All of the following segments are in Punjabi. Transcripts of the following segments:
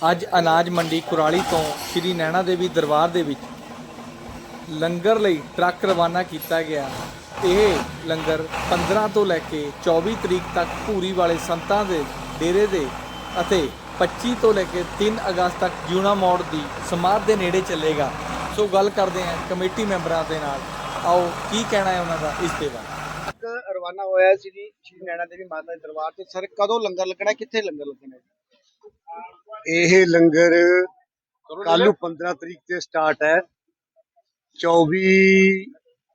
ਅੱਜ ਅਨਾਜ ਮੰਡੀ ਕੁਰਾਲੀ ਤੋਂ ਸ੍ਰੀ ਨੈਣਾ ਦੇਵੀ ਦਰਬਾਰ ਦੇ ਵਿੱਚ ਲੰਗਰ ਲਈ ਟਰੱਕ ਰਵਾਨਾ ਕੀਤਾ ਗਿਆ। ਇਹ ਲੰਗਰ 15 ਤੋਂ ਲੈ ਕੇ 24 ਤਰੀਕ ਤੱਕ ਭੂਰੀ ਵਾਲੇ ਸੰਤਾਂ ਦੇ ਡੇਰੇ ਦੇ ਅਤੇ 25 ਤੋਂ ਲੈ ਕੇ 3 ਅਗਸਤ ਤੱਕ ਜੂਨਾ ਮੋੜ ਦੀ ਸਮਾਧ ਦੇ ਨੇੜੇ ਚੱਲੇਗਾ। ਸੋ ਗੱਲ ਕਰਦੇ ਹਾਂ ਕਮੇਟੀ ਮੈਂਬਰਾਂ ਦੇ ਨਾਲ। ਆਓ, ਕੀ ਕਹਿਣਾ ਹੈ ਉਹਨਾਂ ਦਾ ਇਸ ਦੇ ਬਾਰੇ? ਰਵਾਨਾ ਹੋਇਆ ਸੀ ਜੀ, ਸ਼੍ਰੀ ਨੈਣਾ ਦੇਵੀ ਮਾਤਾ ਦੇ ਦਰਬਾਰ ਤੇ। ਸਰ, ਕਦੋਂ ਲੰਗਰ ਲੱਗਣਾ ਕਿੱਥੇ ਲੰਗਰ ਲੱਗਣਾ ਇਹ ਲੰਗਰ ਕੱਲ ਨੂੰ 15 ਤਰੀਕ ਤੇ ਸਟਾਰਟ ਹੈ 24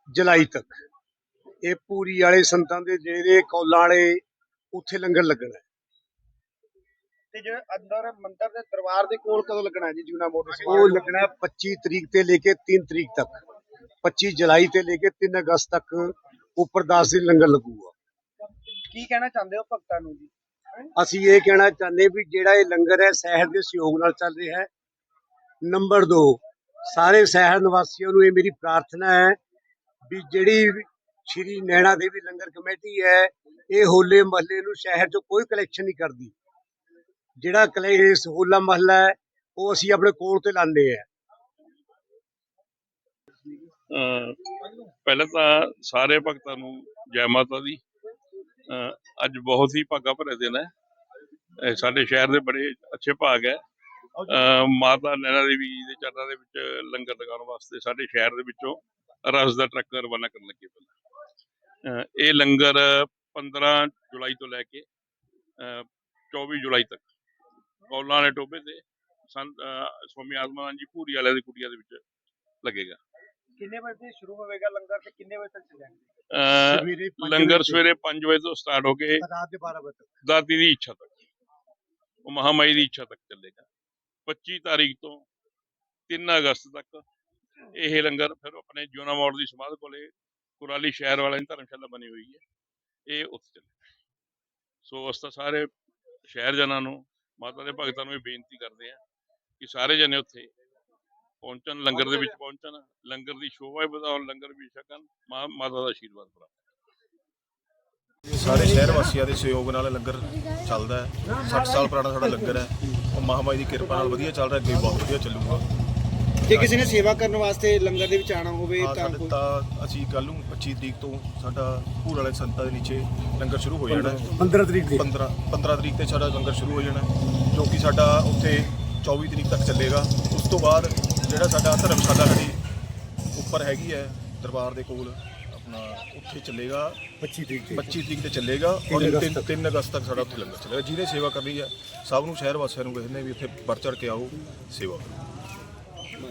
ਜੁਲਾਈ ਤੱਕ। ਇਹ ਪੂਰੀ ਵਾਲੇ ਸੰਤਾਂ ਦੇ ਜਿਹੜੇ ਕੌਲਾਂ ਵਾਲੇ ਉੱਥੇ ਲੰਗਰ ਲੱਗਣਾ ਹੈ। ਤੇ ਜਿਹੜਾ ਅੰਦਰ ਮੰਦਿਰ ਦੇ ਦਰਬਾਰ ਦੇ ਕੋਲ ਕਦੋਂ ਲੱਗਣਾ ਹੈ ਜੀ ਜੂਨਾ ਦੇ ਉਹ ਲੱਗਣਾ ਹੈ 25 ਤਰੀਕ ਤੇ ਲੈ ਕੇ 3 ਤਰੀਕ ਤੱਕ। 25 ਜੁਲਾਈ ਤੇ ਲੈ ਕੇ 3 ਅਗਸਤ ਤੱਕ ਉੱਪਰ 10 ਦਿਨ ਲੰਗਰ ਲੱਗੂਗਾ। ਕੀ ਕਹਿਣਾ ਚਾਹੁੰਦੇ ਹੋ ਭਗਤਾਂ ਨੂੰ ਜੀ? ਅਸੀਂ ਇਹ ਕਹਿਣਾ ਚਾਹੁੰਦੇ ਵੀ ਜਿਹੜਾ ਇਹ ਲੰਗਰ ਹੈ, ਸ਼ਹਿਰ ਦੇ ਸਹਿਯੋਗ ਨਾਲ ਚੱਲ ਰਿਹਾ ਹੈ। ਨੰਬਰ 2 ਸਾਰੇ ਸ਼ਹਿਰ ਨਿਵਾਸੀਆਂ ਨੂੰ ਇਹ ਮੇਰੀ ਪ੍ਰਾਰਥਨਾ ਹੈ ਵੀ ਜਿਹੜੀ ਸ਼੍ਰੀ ਨੈਣਾ ਦੇਵੀ ਲੰਗਰ ਕਮੇਟੀ ਹੈ, ਇਹ ਹੋਲੇ ਮਹੱਲੇ ਨੂੰ ਸ਼ਹਿਰ 'ਚੋਂ ਕੋਈ ਕਲੈਕਸ਼ਨ ਨਹੀਂ ਕਰਦੀ। ਜਿਹੜਾ ਕਲੇਸ਼ ਹੋਲਾ ਮਹੱਲਾ ਹੈ, ਉਹ ਅਸੀਂ ਆਪਣੇ ਕੋਲ ਤੇ ਲਾਉਂਦੇ ਆ ਪਹਿਲਾਂ ਤਾਂ ਸਾਰੇ ਭਗਤਾਂ ਨੂੰ ਜੈ ਮਾਤਾ ਦੀ ਅੱਜ ਬਹੁਤ ਹੀ ਭਾਗਾ ਭਰੇ ਦਿਨ ਹੈ। ਸਾਡੇ ਸ਼ਹਿਰ ਦੇ ਬੜੇ ਅੱਛੇ ਭਾਗ ਹੈ। ਮਾਤਾ ਨੈਣਾ ਦੇਵੀ ਦੇ ਚਰਨਾਂ ਦੇ ਵਿੱਚ ਲੰਗਰ ਲਗਾਉਣ ਵਾਸਤੇ ਸਾਡੇ ਸ਼ਹਿਰ ਦੇ ਵਿੱਚੋਂ ਰਸ ਦਾ ਟਰੱਕ ਰਵਾਨਾ ਕਰਨ ਲੱਗੇ ਪਹਿਲਾਂ ਅਹ ਇਹ ਲੰਗਰ 15 ਜੁਲਾਈ ਤੋਂ ਲੈ ਕੇ ਅਹ 24 ਜੁਲਾਈ ਤੱਕ ਕੌਲਾਂ ਵਾਲੇ ਟੋਬੇ ਤੇ ਸੰਤ ਸਵਾਮੀ ਆਤਮਾਨੰਦ ਜੀ ਭੂਰੀ ਵਾਲਿਆਂ ਦੀ ਕੁਟੀਆ ਦੇ ਵਿੱਚ ਲੱਗੇਗਾ। ਕਿੰਨੇ ਵਜੇ ਸ਼ੁਰੂ ਹੋਵੇਗਾ ਲੰਗਰ ਤੇ ਕਿੰਨੇ ਵਜੇ ਤੱਕ ਚੱਲੇਗਾ? ਲੰਗਰ ਸਵੇਰੇ 5 ਵਜੇ ਤੋਂ ਸਟਾਰਟ ਹੋ ਕੇ ਰਾਤ ਦੇ 12 ਵਜੇ ਤੱਕ। ਦਾਦੀ ਦੀ ਇੱਛਾ ਤੱਕ। ਉਹ ਮਹਾਮਾਈ ਦੀ ਇੱਛਾ ਤੱਕ ਚੱਲੇਗਾ। 25 ਤਾਰੀਖ ਤੋਂ 3 ਅਗਸਤ ਤੱਕ ਇਹ ਲੰਗਰ ਫਿਰ ਆਪਣੇ ਜੋਨਾ ਮੋੜ ਦੀ ਸਮਾਧ ਕੋਲੇ ਕੁਰਾਲੀ ਸ਼ਹਿਰ ਵਾਲਿਆਂ ਦੀ ਧਰਮਸ਼ਾਲਾ ਬਣੀ ਹੋਈ ਹੈ। ਇਹ ਉੱਥੇ ਚੱਲੇਗਾ। ਸੋ ਉਸ ਤਾਂ ਸਾਰੇ ਸ਼ਹਿਰ ਜਨਾਂ ਨੂੰ ਮਾਤਾ ਦੇ ਭਗਤਾਂ ਨੂੰ ਇਹ ਬੇਨਤੀ ਕਰਦੇ ਆ ਕਿ ਸਾਰੇ ਜਣੇ ਉੱਥੇ ਪਹੁੰਚਣ ਲੰਗਰ ਦੇ ਵਿੱਚ ਪਹੁੰਚਣ ਲੰਗਰ ਦੀ ਸ਼ੋਭਾ ਵਧਾਉਣ ਲੰਗਰ ਵੀ ਛਕਣ ਮਾਂ ਮਾਤਾ ਦਾ ਆਸ਼ੀਰਵਾਦ ਪ੍ਰਾਪਤ ਸਾਰੇ ਸ਼ਹਿਰ ਵਾਸੀਆਂ ਦੇ ਸਹਿਯੋਗ ਨਾਲ ਲੰਗਰ ਚੱਲਦਾ ਹੈ। 60 ਸਾਲ ਪੁਰਾਣਾ ਸਾਡਾ ਲੰਗਰ ਹੈ। ਉਹ ਮਹਾਮਾਈ ਦੀ ਕਿਰਪਾ ਨਾਲ ਵਧੀਆ ਚੱਲ ਰਿਹਾ ਅੱਗੇ ਬਹੁਤ ਵਧੀਆ ਚੱਲੂਗਾ। ਜੇ ਕਿਸੇ ਨੇ ਸੇਵਾ ਕਰਨ ਵਾਸਤੇ ਲੰਗਰ ਦੇ ਵਿੱਚ ਆਣਾ ਹੋਵੇ ਤਾਂ ਤਾਂ ਅਸੀਂ ਕੱਲ ਨੂੰ 25 ਤਰੀਕ ਤੋਂ ਸਾਡਾ ਭੂਰ ਵਾਲੇ ਸੰਤਾਂ ਦੇ ਨੀਚੇ ਲੰਗਰ ਸ਼ੁਰੂ ਹੋ ਜਾਣਾ ਹੈ। 15 ਤਰੀਕ ਦੀ। 15 15 ਤਰੀਕ ਤੇ ਸਾਡਾ ਲੰਗਰ ਸ਼ੁਰੂ ਹੋ ਜਾਣਾ ਹੈ, ਜੋ ਕਿ ਸਾਡਾ ਉੱਥੇ 24 ਤਰੀਕ ਤੱਕ ਚੱਲੇਗਾ। ਉਸ ਤੋਂ ਬਾਅਦ ਜਿਹੜਾ ਸਾਡਾ ਧਰਮਸ਼ਾਲਾ ਸਾਡੀ ਉੱਪਰ ਹੈਗੀ ਹੈ ਦਰਬਾਰ ਦੇ ਕੋਲ ਆਪਣਾ ਉੱਥੇ ਚੱਲੇਗਾ। 25 ਤਰੀਕ 25 ਤਰੀਕ ਤੇ ਚੱਲੇਗਾ ਔਰ ਤਿੰਨ ਅਗਸਤ 3 ਅਗਸਤ ਤੱਕ ਸਾਡਾ ਉੱਥੇ ਲੰਗਰ ਚੱਲੇਗਾ। ਜਿਹਨੇ ਸੇਵਾ ਕਰਨੀ ਹੈ ਸਭ ਨੂੰ ਸ਼ਹਿਰ ਵਾਸੀਆਂ ਨੂੰ ਕਹਿੰਦੇ ਵੀ ਉੱਥੇ ਵੱਧ ਚੜ ਕੇ ਆਓ ਸੇਵਾ ਕਰੋ।